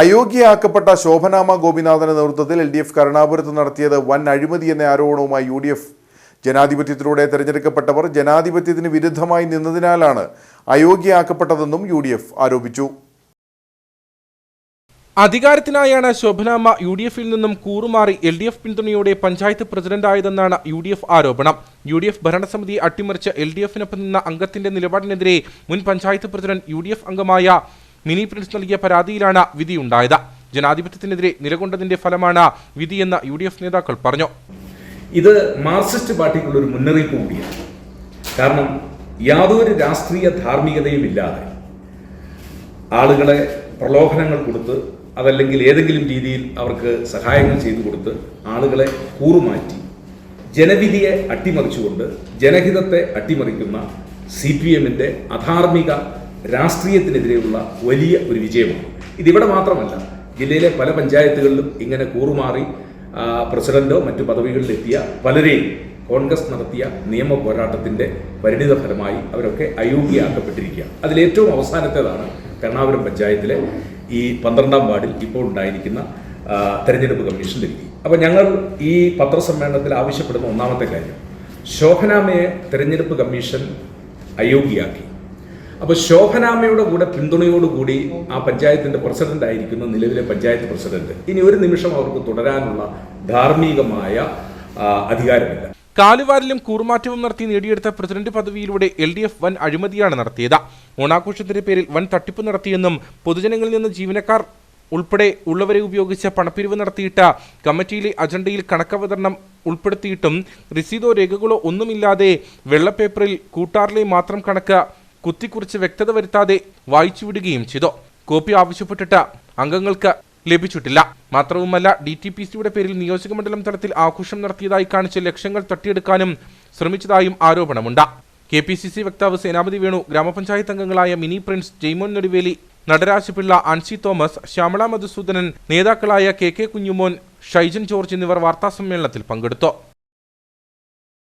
അയോഗ്യയാക്കപ്പെട്ട ശോഭനാമ ഗോപിനാഥന്റെ നേതൃത്വത്തിൽ L D F കരുണാപുരത്ത് നടത്തിയത് വൻ അഴിമതി എന്ന ആരോപണവുമായി യു ഡി എഫ് ജനാധിപത്യത്തിലൂടെ തെരഞ്ഞെടുക്കപ്പെട്ടവർ ജനാധിപത്യത്തിന് വിരുദ്ധമായി നിന്നതിനാലാണ് അയോഗ്യയാക്കപ്പെട്ടതെന്നും യു ഡി എഫ് ആരോപിച്ചു. അധികാരത്തിനായാണ് ശോഭനാമ യു ഡി എഫിൽ നിന്നും കൂറുമാറി എൽ ഡി എഫ് പിന്തുണയോടെ പഞ്ചായത്ത് പ്രസിഡന്റായതെന്നാണ് യു ഡി എഫ് ആരോപണം. യു ഡി എഫ് ഭരണസമിതി അട്ടിമറിച്ച് എൽ ഡി എഫിനൊപ്പം നിന്ന അംഗത്തിന്റെ നിലപാടിനെതിരെ മുൻ panchayat president U D F അംഗമായ മിനി പ്രിൻസ് നൽകിയ പരാതിയിലാണ് വിധിയുണ്ടായത് ജനാധിപത്യത്തിനെതിരെ നിലകൊണ്ടതിന്റെ ഫലമാണ് വിധിയെന്ന് യു ഡി എഫ് നേതാക്കൾ പറഞ്ഞു. ഇത് മാർക്സിസ്റ്റ് പാർട്ടിക്കുള്ള ഒരു മുന്നറിയിപ്പ് കൂടിയാണ്. കാരണം യാതൊരു രാഷ്ട്രീയ ധാർമ്മികതയും ഇല്ലാതെ ആളുകളെ പ്രലോഭനങ്ങൾ കൊടുത്ത് അതല്ലെങ്കിൽ ഏതെങ്കിലും രീതിയിൽ അവർക്ക് സഹായങ്ങൾ ചെയ്തു കൊടുത്ത് ആളുകളെ കൂറുമാറ്റി ജനവിധിയെ അട്ടിമറിച്ചുകൊണ്ട് ജനഹിതത്തെ അട്ടിമറിക്കുന്ന സി പി എമ്മിന്റെ അധാർമിക രാഷ്ട്രീയത്തിനെതിരെയുള്ള വലിയ ഒരു വിജയമാണ്. ഇതിവിടെ മാത്രമല്ല ജില്ലയിലെ പല പഞ്ചായത്തുകളിലും ഇങ്ങനെ കൂറുമാറി പ്രസിഡന്റോ മറ്റു പദവികളിലെത്തിയ പലരെയും കോൺഗ്രസ് നടത്തിയ നിയമ പോരാട്ടത്തിന്റെ പരിണിത ഫലമായി അവരൊക്കെ അയോഗ്യയാക്കപ്പെട്ടിരിക്കുകയാണ്. അതിലേറ്റവും അവസാനത്തേതാണ് കരുണാപുരം പഞ്ചായത്തിലെ ഈ പന്ത്രണ്ടാം വാർഡിൽ ഇപ്പോൾ ഉണ്ടായിരിക്കുന്ന തെരഞ്ഞെടുപ്പ് കമ്മീഷന്റെ രീതി അപ്പോൾ ഞങ്ങൾ ഈ പത്രസമ്മേളനത്തിൽ ആവശ്യപ്പെടുന്ന ഒന്നാമത്തെ കാര്യം ശോഭനാമയെ തെരഞ്ഞെടുപ്പ് കമ്മീഷൻ അയോഗ്യയാക്കി. അപ്പോൾ ശോഭനാമയുടെ കൂടെ പിന്തുണയോടുകൂടി ആ പഞ്ചായത്തിന്റെ പ്രസിഡന്റ് ആയിരിക്കുന്ന നിലവിലെ പഞ്ചായത്ത് പ്രസിഡന്റ് ഇനി ഒരു നിമിഷം അവർക്ക് തുടരാനുള്ള ധാർമ്മികമായ അധികാരമില്ല. കാലുവാരിലും കൂറുമാറ്റവും നടത്തി നേടിയെടുത്ത പ്രസിഡന്റ് പദവിയിലൂടെ എൽ ഡി എഫ് വൻ അഴിമതിയാണ് നടത്തിയത്. ഓണാഘോഷത്തിന്റെ പേരിൽ വൻ തട്ടിപ്പ് നടത്തിയെന്നും പൊതുജനങ്ങളിൽ നിന്ന് ജീവനക്കാർ ഉൾപ്പെടെ ഉള്ളവരെ ഉപയോഗിച്ച് പണപ്പിരിവ് നടത്തിയിട്ട് കമ്മിറ്റിയിലെ അജണ്ടയിൽ കണക്കവതരണം ഉൾപ്പെടുത്തിയിട്ടും രസീതോ രേഖകളോ ഒന്നുമില്ലാതെ വെള്ളപ്പേപ്പറിൽ കൂട്ടാറിലെ മാത്രം കണക്ക് കുത്തിക്കുറിച്ച് വ്യക്തത വരുത്താതെ വായിച്ചു വിടുകയും ചെയ്തു? കോപ്പി ആവശ്യപ്പെട്ടിട്ട് അംഗങ്ങൾക്ക് ലഭിച്ചിട്ടില്ല. മാത്രവുമല്ല ഡി ടി പി സിയുടെ പേരിൽ നിയോജകമണ്ഡലം തലത്തിൽ ആഘോഷം നടത്തിയതായി കാണിച്ച് ലക്ഷ്യങ്ങൾ തട്ടിയെടുക്കാനും ശ്രമിച്ചതായും ആരോപണമുണ്ട്. കെ പി സി സി വക്താവ് സേനാപതി വേണു ഗ്രാമപഞ്ചായത്ത് അംഗങ്ങളായ മിനി പ്രിൻസ് ജെയ്മോൻ നെടുവേലി നടരാജപിള്ള അൻസി തോമസ് ശ്യാമള മധുസൂദനൻ നേതാക്കളായ കെ കെ കുഞ്ഞുമോൻ ഷൈജൻ ജോർജ് എന്നിവർ വാർത്താസമ്മേളനത്തിൽ പങ്കെടുത്തു.